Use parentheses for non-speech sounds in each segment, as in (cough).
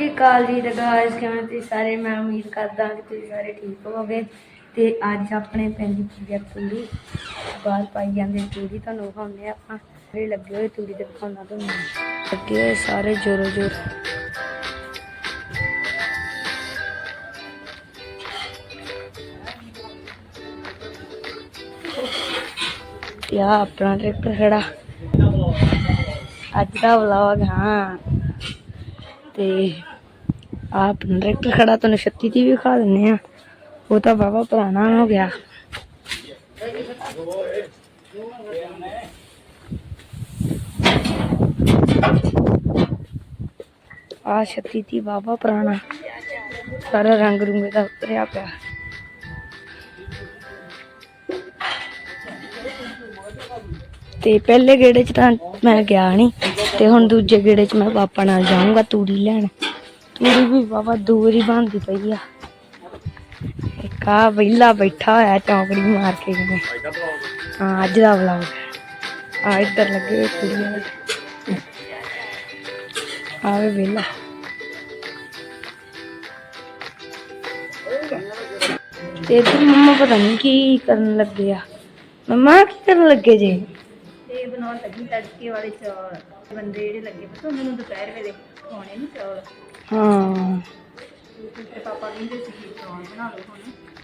ਸ਼੍ਰੀ ਅਕਾਲ ਜੀ ਤੇ ਗਾਇਸ ਕਿਵੇਂ ਤੁਸੀਂ ਸਾਰੇ ਮੈਂ ਉਮੀਦ ਕਰਦਾ ਕਿ ਤੁਸੀਂ ਸਾਰੇ ਠੀਕ ਹੋਵੋਗੇ। ਤੇ ਅੱਜ ਆਪਣੇ ਪਿੰਡ ਦੀ ਤੂੜੀ। ਬਾਹਰ ਪਾਈ ਜਾਂਦੇ ਤੂੜੀ, ਤੁਹਾਨੂੰ ਵਿਖਾਉਂਦੇ ਆ ਆਪਾਂ। ਸਾਰੇ ਲੱਗੇ ਹੋਏ ਤੂੜੀ ਤੇ ਵਿਖਾਉਣਾ ਤੁਹਾਨੂੰ। ਲੱਗੇ ਹੋਏ ਸਾਰੇ ਜੋਰੋ ਜੋਰ। ਤੇ ਆਪਣਾ ਟਰੈਕਟਰ ਖੜਾ। ਅੱਜ ਦਾ ਵਲੌਗ ਹਾਂ। ਤੇ ਆਹ ਆਪਣਾ ਟਰੈਕਟਰ ਖੜਾ ਤੁਹਾਨੂੰ ਛੱਤੀ ਦੀ ਵੀ ਵਿਖਾ ਦਿੰਨੇ ਆ। ਉਹ ਤਾਂ ਬਾਬਾ ਪੁਰਾਣਾ ਹੋ ਗਿਆ। ਆ ਛੱਤੀ ਦੀ ਬਾਬਾ ਪੁਰਾਣਾ। ਸਾਰਾ ਰੰਗ ਰੂੰਗੇ ਦਾ ਉਤਰਿਆ ਪਿਆ। ਤੇ ਪਹਿਲੇ ਗੇੜੇ 'ਚ ਤਾਂ ਮੈਂ ਗਿਆ ਨਹੀਂ ਤੇ ਹੁਣ ਦੂਜੇ ਗੇੜੇ 'ਚ ਮੈਂ ਪਾਪਾ ਨਾਲ ਜਾਊਂਗਾ ਤੂੜੀ ਲੈਣ। ਤੂੜੀ ਵੀ ਬਾਬਾ ਦੂਰੀ ਹੀ ਬਣਦੀ ਪਈ ਆ। ਇੱਕ ਆ ਵਿਹਲਾ ਬੈਠਾ ਹੋਇਆ ਚੌਂਕੜੀ ਮਾਰ ਕੇ ਕਿਨੇ ਹਾਂ, ਅੱਜ ਦਾ ਵਲੌਗ ਆ ਇੱਧਰ ਲੱਗੇ ਹੋਏ ਕੁੜੀਆਂ ਆਵੇ ਵਿਹਲਾ। ਤੇ ਇੱਧਰ ਮੰਮਾ ਪਤਾ ਨਹੀਂ ਕੀ ਕਰਨ ਲੱਗੇ ਆ। ਮੰਮਾ, ਕੀ ਕਰਨ ਲੱਗੇ ਜੇ? ਤੇ ਬਣਾਉਣ ਲੱਗੀ ਤੜਕੇ ਵਾਲੇ ਚੌਲ। ਬੰਦੇ ਜਿਹੜੇ ਲੱਗੇ, ਪਤਾ ਉਹਨਾਂ ਨੂੰ ਦੁਪਹਿਰ ਵੇਲੇ ਖਾਣੇ ਨਹੀਂ ਚੌਲ। ਹਾਂ। ਤੇ ਪਾਪਾ ਕਹਿੰਦੇ ਸੀ ਕਿ ਚੌਲ ਬਣਾ ਲਓ ਹੁਣ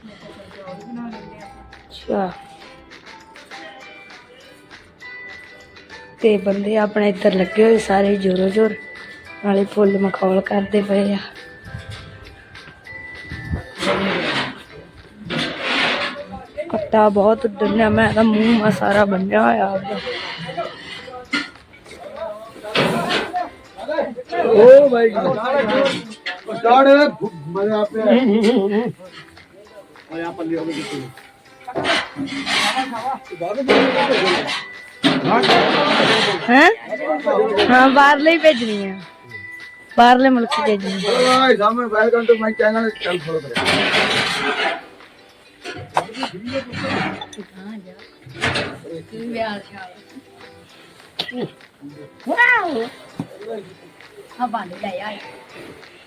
ਮੈਂ ਕਿਹਾ ਚੱਲ ਚੌਲ ਬਣਾ ਲੈਂਦੇ ਆਪਾਂ ਅੱਛਾ। ਤੇ ਬੰਦੇ ਆਪਣੇ ਇੱਧਰ ਲੱਗੇ ਹੋਏ ਸਾਰੇ ਜੋਰੋ ਜੋਰ, ਨਾਲੇ ਫੁੱਲ ਮਖੌਲ ਕਰਦੇ ਪਏ ਆ। ਕੱਟਾ ਬਹੁਤ ਉੱਡਿਆ ਮੈਂ ਤਾਂ ਮੂੰਹ ਮਾ ਸਾਰਾ ਬੰਨਿਆ ਹੋਇਆ ਆਪਦਾ। ਓ ਮਾਈ ਗॉड ਡਾੜ ਮਜ਼ਾ ਆਪੇ ਓਏ ਆ ਪੱਲੀ ਹੋ ਗਈ ਹੈ ਹਾਂ ਬਾਹਰਲੇ ਹੀ ਭੇਜਣੀ ਆ। ਬਾਹਰਲੇ ਮੁਲਕ ਭੇਜਣੀ ਓਏ ਸਾਹਮਣੇ ਵੈਲਕਮ ਟੂ ਮਾਈ ਚੈਨਲ ਚੱਲ ਫੋਲੋ ਕਰ ਹਾਂ ਜਾ ਕੀ ਵਿਆਹ ਸ਼ਾਲ ਵਾਓ ਹਾਂ ਭਾਂਡੇ ਲੈ ਆ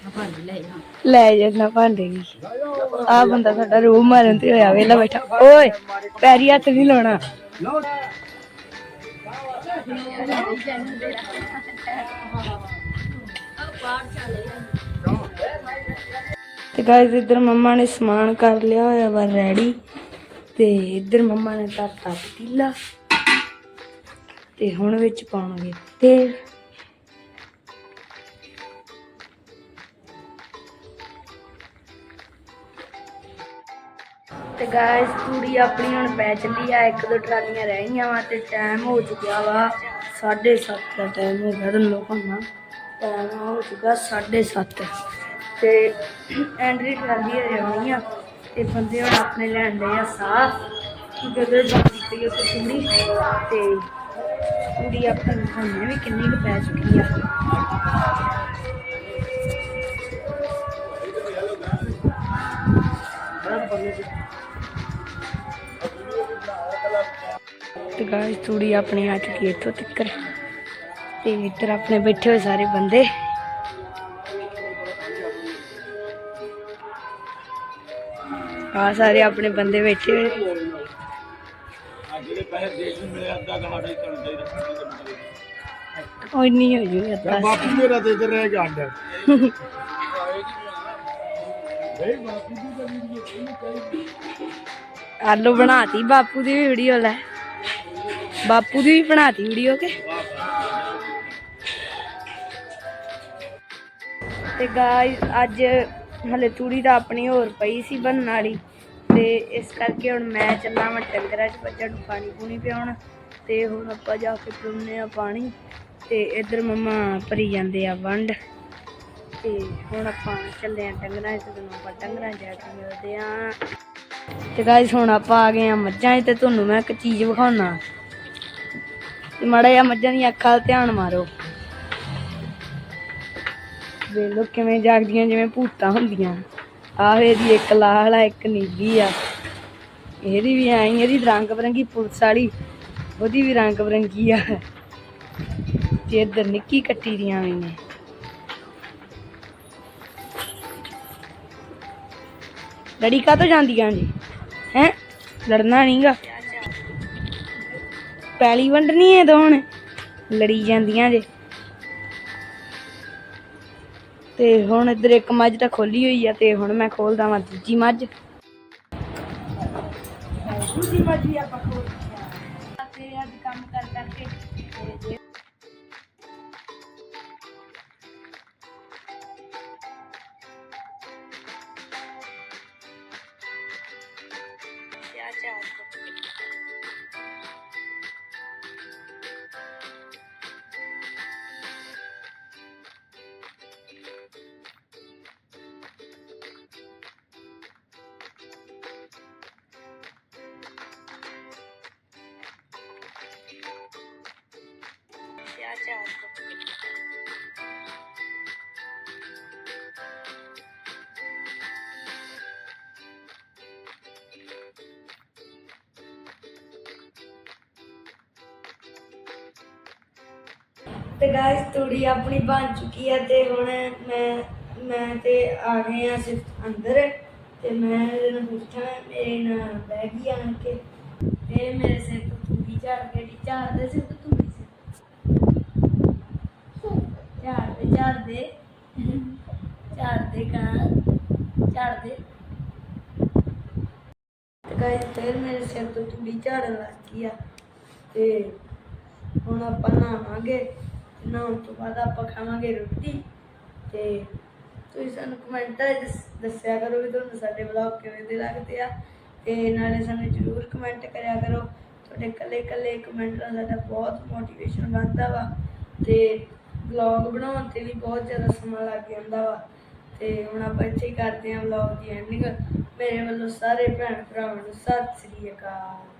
ਹਾਂ ਭਾਂਡੇ ਲੈ ਆ ਲੈ ਜਾਣਾ ਭਾਂਡੇ ਵੀ। ਆ ਬੰਦਾ ਸਾਡਾ ਰੂਹ ਮਾਰਨ ਤੇ ਹੋਇਆ, ਵੇਲਾ ਬੈਠਾ। ਓਏ, ਪੈਰੀ ਹੱਥ ਨਹੀਂ ਲਾਉਣਾ। ਤੇ ਗਾਇਸ ਇੱਧਰ ਮੰਮਾ ਨੇ ਸਮਾਨ ਕਰ ਲਿਆ ਹੋਇਆ ਵਾ ਰੈਡੀ ਤੇ ਇੱਧਰ ਮੰਮਾ ਨੇ ਧਰਤਾ ਪਤੀਲਾ ਤੇ ਹੁਣ ਵਿੱਚ ਪਾਉਣਗੇ ਤੇਲ। ਤੇ ਗਾਇਸ ਪੂਰੀ ਆਪਣੀ ਹੁਣ ਪੈ ਚੱਲੀ ਆ, ਇੱਕ ਦੋ ਟਰਾਲੀਆਂ ਰਹਿ ਗਈਆਂ ਵਾ ਤੇ ਟਾਈਮ ਹੋ ਚੁੱਕਿਆ ਵਾ 7:30 ਦਾ ਟਾਈਮ ਹੋ ਗਿਆ ਤੁਹਾਨੂੰ ਲੋਕਾਂ ਟਾਈਮ ਹੋ ਚੁੱਕਾ 7:30 ਤੇ ਐਂਡਰੀ ਟਰਾਲੀ ਆ ਆ ਤੇ ਬੰਦੇ ਹੁਣ ਆਪਣੇ ਲੈਣ ਦੇ ਆ ਸਾਹ। ਕਿਉਂਕਿ ਉਧਰ ਜਾਂਦੀ ਪਈ ਉੱਥੇ ਕੁੜੀ। ਤੇ ਕੁੜੀ ਆਪਣੀ ਖਾਣੇ ਵੀ ਕਿੰਨੀ ਕੁ ਪੈ ਚੁੱਕੀ ਆ। ਤੇ ਗਾਇਸ ਤੂੜੀ ਆਪਣੀ ਆ ਚੁੱਕੀ ਹੈ ਇੱਥੋਂ ਤੱਕ। ਤੇ ਇੱਧਰ ਆਪਣੇ ਬੈਠੇ ਹੋਏ ਸਾਰੇ ਬੰਦੇ। ਆ ਸਾਰੇ ਆਪਣੇ ਬੰਦੇ ਬੈਠੇ ਹੋਏ। ਜਿਹੜੇ ਪੈਸੇ ਦੇਸ਼ ਨੂੰ ਮਿਲੇ ਅੱਧਾ ਘੰਟਾ ਹੀ ਕਰਨਾ ਚਾਹੀਦਾ ਕੋਈ ਨਹੀਂ ਹੋ ਜੂਗਾ ਤਾਂ ਬਾਪੂ ਮੇਰਾ ਤੇ ਇੱਧਰ ਰਹਿ ਗਿਆ ਅੰਦਰ। (laughs) ਬਈ ਬਾਪੂ ਦੀ ਤਾਂ ਵੀਡੀਓ ਕਿਹਨੂੰ ਚਾਹੀਦੀ ਆਲੂ ਬਣਾਤੀ ਬਾਪੂ ਦੀ ਵੀਡੀਓ ਲੈ। ਬਾਪੂ ਦੀ ਵੀ ਬਣਾਤੀ ਵੀਡੀਓ ਕੇ? ਤੇ ਗਾਇਸ ਅੱਜ ਹਲੇ ਤੂੜੀ ਤਾਂ ਆਪਣੀ ਹੋਰ ਪਈ ਸੀ ਬਣਨ ਵਾਲੀ। ਤੇ ਇਸ ਕਰਕੇ ਹੁਣ ਮੈਂ ਚੱਲਾਂ ਮੈਂ ਟੰਗਰਾਂ 'ਚ ਬੱਚਿਆਂ ਨੂੰ ਪਾਣੀ ਪੂਣੀ ਪਿਆਉਣ। ਤੇ ਹੁਣ ਆਪਾਂ ਜਾ ਕੇ ਪਿਉਨੇ ਆ ਪਾਣੀ। ਤੇ ਇੱਧਰ ਮੰਮਾ ਭਰੀ ਜਾਂਦੇ ਆ ਵੰਡ। ਤੇ ਹੁਣ ਆਪਾਂ ਚੱਲੇ ਆ ਡੰਗਰਾਂ 'ਚ ਤੇ ਆਪਾਂ ਡੰਗਰਾਂ 'ਚ ਜਾ ਕੇ ਮਿਲਦੇ ਆ ਤੇ ਗਾਇਸ ਹੁਣ ਆਪਾਂ ਆ ਗਏ ਆ ਮੱਝਾਂ ਤੇ ਤੁਹਾਨੂੰ ਮੈਂ ਇੱਕ ਚੀਜ਼ ਵਿਖਾਉਣਾ। ਤੇ ਮਾੜਾ ਜਿਹਾ ਮੱਝਾਂ ਦੀਆਂ ਅੱਖਾਂ 'ਤੇ ਧਿਆਨ ਮਾਰੋ। ਵੇਖ ਲੋ ਕਿਵੇਂ ਜਾਗਦੀਆਂ, ਜਿਵੇਂ ਭੂਤਾਂ ਹੁੰਦੀਆਂ। ਆਹ ਇਹਦੀ ਇੱਕ ਲਾਲ ਆ, ਇੱਕ ਨੀਲੀ ਆ। ਇਹਦੀ ਵੀ ਆਈ ਇਹਦੀ ਰੰਗ ਬਰੰਗੀ ਪੁਲਿਸ ਵਾਲੀ, ਉਹਦੀ ਵੀ ਰੰਗ ਬਰੰਗੀ ਆ। ਤੇ ਇੱਧਰ ਨਿੱਕੀ ਕੱਟੀ ਦੀਆਂ ਵੀ ਨੇ। ਲੜੀ ਕਾ ਤੋਂ ਜਾਂਦੀਆਂ ਜੀ? ਲੜਨਾ ਨਹੀਂਗਾ ਪੈਲੀ ਵੰਡਣੀ ਹੈ ਤਾਂ ਹੁਣ ਲੜੀ ਜਾਂਦੀਆਂ ਜੇ। ਤੇ ਹੁਣ ਇੱਧਰ ਇੱਕ ਮੱਝ ਤਾਂ ਖੋਲੀ ਹੋਈ ਆ ਤੇ ਹੁਣ ਮੈਂ ਖੋਲਦਾ ਵਾਂ ਦੂਜੀ ਮੱਝ। ਦੂਜੀ ਮੱਝ ਵੀ ਆਪਾਂ ਖੋਲ ਤੇ ਅੱਜ ਕੰਮ ਕਰ ਕਰਕੇ 这样子。ਤੇ ਗਾਇਸ ਤੂੜੀ ਆਪਣੀ ਬਣ ਚੁੱਕੀ ਹੈ ਤੇ ਹੁਣ ਮੈਂ ਮੈਂ ਤੇ ਆ ਗਏ ਆ ਸਿਰਫ ਅੰਦਰ ਤੇ ਮੈਂ ਇਹਨੂੰ ਪੁੱਛਾਂ ਮੇਰੇ ਨਾਲ ਬਹਿ ਗਈ ਆਣ ਕੇ। ਤੇ ਮੇਰੇ ਸਿਰ ਤੋਂ ਤੂੜੀ ਝਾੜ ਕੇ ਢੀ ਝਾੜਦੇ ਸਿਰ ਤੋਂ ਤੂੜੀ ਸਿਰ ਝਾੜਦੇ ਝਾੜਦੇ। ਝਾੜਦੇ ਕਾਂ, ਝਾੜਦੇ। ਤੇ ਗਾਇਸ ਫਿਰ ਮੇਰੇ ਸਿਰ ਤੋਂ ਤੂੜੀ ਝਾੜਨ ਲੱਗ ਗਈ ਆ। ਤੇ ਹੁਣ ਆਪਾਂ ਨਹਾਵਾਂਗੇ। ਨਹਾਉਣ ਤੋਂ ਬਾਅਦ ਆਪਾਂ ਖਾਵਾਂਗੇ ਰੋਟੀ। ਤੇ ਤੁਸੀਂ ਸਾਨੂੰ ਕਮੈਂਟਾਂ 'ਚ ਦੱਸ- ਦੱਸਿਆ ਕਰੋ ਵੀ ਤੁਹਾਨੂੰ ਸਾਡੇ ਵਲੌਗ ਕਿਵੇਂ ਦੇ ਲੱਗਦੇ ਆ। ਤੇ ਨਾਲੇ ਸਾਨੂੰ ਜਰੂਰ ਕਮੈਂਟ ਕਰਿਆ ਕਰੋ। ਤੁਹਾਡੇ ਕੱਲੇ ਕੱਲੇ ਕਮੈਂਟ ਨਾਲ ਸਾਡਾ ਬਹੁਤ ਮੋਟੀਵੇਸ਼ਨ ਬਣਦਾ ਵਾ। ਤੇ ਵਲੌਗ ਬਣਾਉਣ ਤੇ ਵੀ ਬਹੁਤ ਜ਼ਿਆਦਾ ਸਮਾਂ ਲੱਗ ਜਾਂਦਾ ਵਾ। ਤੇ ਹੁਣ ਆਪਾਂ ਇੱਥੇ ਹੀ ਕਰਦੇ ਹਾਂ ਵਲੌਗ ਦੀ ਐਂਡਿੰਗ ਮੇਰੇ ਵੱਲੋਂ ਸਾਰੇ ਭੈਣ ਭਰਾਵਾਂ ਨੂੰ ਸਤਿ ਸ੍ਰੀ ਅਕਾਲ।